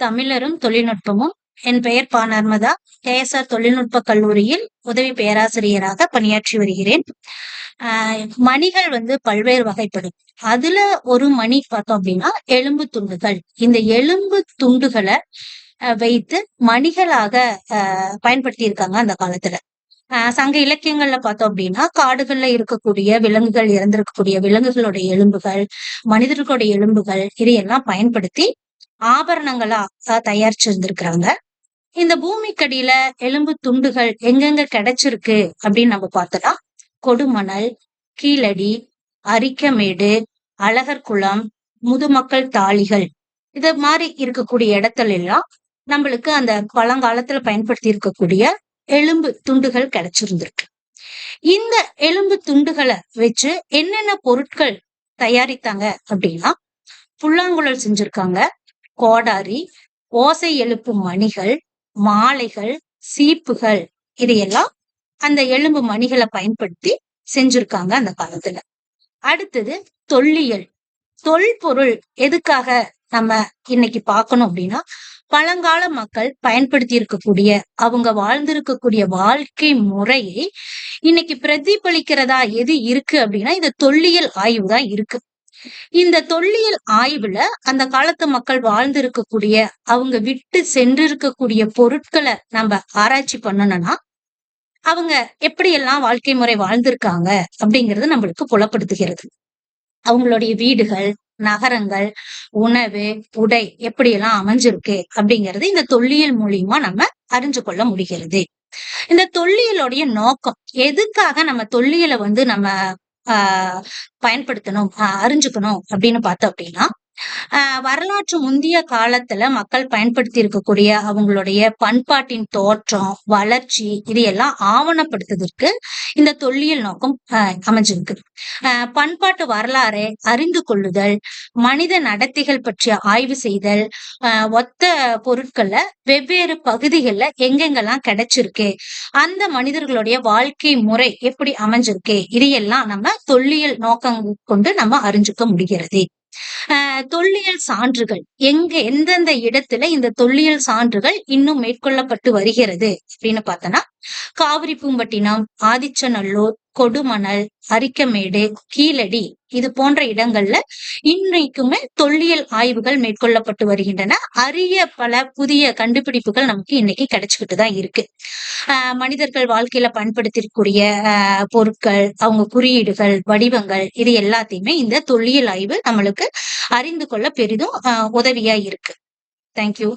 தமிழரும் தொழில்நுட்பமும் என் பெயர் பா. நர்மதா. கேஎஸ்ஆர் தொழில்நுட்ப கல்லூரியில் உதவி பேராசிரியராக பணியாற்றி வருகிறேன். ஆஹ் மணிகள் வந்து பல்வேறு வகைப்படும். அதுல ஒரு மணி பார்த்தோம் அப்படின்னா எலும்பு துண்டுகள். இந்த எலும்பு துண்டுகளை அஹ், வைத்து மணிகளாக பயன்படுத்தி இருக்காங்க அந்த காலத்துல. ஆஹ் சங்க இலக்கியங்கள்ல பார்த்தோம் அப்படின்னா காடுகள்ல இருக்கக்கூடிய விலங்குகள் இறந்திருக்கக்கூடிய விலங்குகளுடைய எலும்புகள் மனிதர்களுடைய எலும்புகள் இதையெல்லாம் பயன்படுத்தி ஆபரணங்களா தயாரிச்சு இருந்திருக்கிறாங்க இந்த பூமிக்கடியில எலும்பு துண்டுகள் எங்கெங்க கிடைச்சிருக்கு அப்படின்னு நம்ம பார்த்தோம்னா கொடுமணல் கீழடி அரிக்கமேடு அழகர்குளம் முதுமக்கள் தாளிகள் இது மாதிரி இருக்கக்கூடிய இடத்துல எல்லாம் நம்மளுக்கு அந்த பழங்காலத்துல பயன்படுத்தி இருக்கக்கூடிய எலும்பு துண்டுகள் கிடைச்சிருந்திருக்கு. இந்த எலும்பு துண்டுகளை வச்சு என்னென்ன பொருட்கள் தயாரித்தாங்க அப்படின்னா புல்லாங்குழல் செஞ்சிருக்காங்க. கோடாரி ஓசை எழுப்பும் மணிகள் மாலைகள் சீப்புகள் இதையெல்லாம் அந்த எலும்பு மணிகளை பயன்படுத்தி செஞ்சிருக்காங்க அந்த காலத்துல. அடுத்தது தொல்லியல். தொல்பொருள் எதுக்காக நம்ம இன்னைக்கு பார்க்கணும் அப்படின்னா பழங்கால மக்கள் பயன்படுத்தி இருக்கக்கூடிய அவங்க வாழ்ந்திருக்கக்கூடிய வாழ்க்கை முறையை இன்னைக்கு பிரதிபலிக்கிறதா எது இருக்கு அப்படின்னா இந்த தொல்லியல் ஆய்வு தான் இருக்கு. இந்த தொல்லியல் ஆய்வுல அந்த காலத்து மக்கள் வாழ்ந்திருக்கக்கூடிய அவங்க விட்டு சென்றிருக்கக்கூடிய பொருட்களை நம்ம ஆராய்ச்சி பண்ணணும்னா அவங்க எப்படியெல்லாம் வாழ்க்கை முறை வாழ்ந்திருக்காங்க அப்படிங்கிறது நம்மளுக்கு புலப்படுத்துகிறது. அவங்களுடைய வீடுகள் நகரங்கள் உணவு உடை எப்படியெல்லாம் அமைஞ்சிருக்கு அப்படிங்கிறது இந்த தொல்லியல் மூலியமா நம்ம அறிஞ்சு கொள்ள முடிகிறது. இந்த தொல்லியலுடைய நோக்கம் எதுக்காக நம்ம தொல்லியலை வந்து நம்ம பயன்படுத்தணும் ஆஹ் அறிஞ்சுக்கணும் அப்படின்னு பார்த்தோம் அப்படின்னா வரலாற்று முந்தைய காலத்துல மக்கள் பயன்படுத்தி இருக்கக்கூடிய அவங்களுடைய பண்பாட்டின் தோற்றம் வளர்ச்சி இது எல்லாம் ஆவணப்படுத்துவதற்கு இந்த தொல்லியல் நோக்கம் அமைஞ்சிருக்கு. ஆஹ் பண்பாட்டு வரலாறை அறிந்து கொள்ளுதல் மனித நடத்தைகள் பற்றிய ஆய்வு செய்தல் ஆஹ் ஒத்த பொருட்களை வெவ்வேறு பகுதிகளில் எங்கெங்கெல்லாம் கிடைச்சிருக்கு அந்த மனிதர்களுடைய வாழ்க்கை முறை எப்படி அமைஞ்சிருக்கு இதையெல்லாம் நம்ம தொல்லியல் நோக்கம் கொண்டு நம்ம அறிஞ்சுக்க முடிகிறது. தொல்லியல் சான்றுகள். எங்க எந்தெந்த இடத்துல இந்த தொல்லியல் சான்றுகள் இன்னும் மேற்கொள்ளப்பட்டு வருகிறது அப்படின்னு பார்த்தோம்னா காவிரி பூம்பட்டினம் ஆதிச்சநல்லூர் கொடுமணல் அரிக்கமேடு கீழடி இது போன்ற இடங்கள்ல இன்னைக்குமே தொல்லியல் ஆய்வுகள் மேற்கொள்ளப்பட்டு வருகின்றன. அரிய பல புதிய கண்டுபிடிப்புகள் நமக்கு இன்னைக்கு கிடைச்சுக்கிட்டு தான் இருக்கு. ஆஹ் மனிதர்கள் வாழ்க்கையில பயன்படுத்திருக்கக்கூடிய ஆஹ் பொருட்கள் அவங்க குறியீடுகள் வடிவங்கள் இது எல்லாத்தையுமே இந்த தொல்லியல் ஆய்வு நம்மளுக்கு அறிந்து கொள்ள பெரிதும் உதவியா இருக்கு. தேங்க்யூ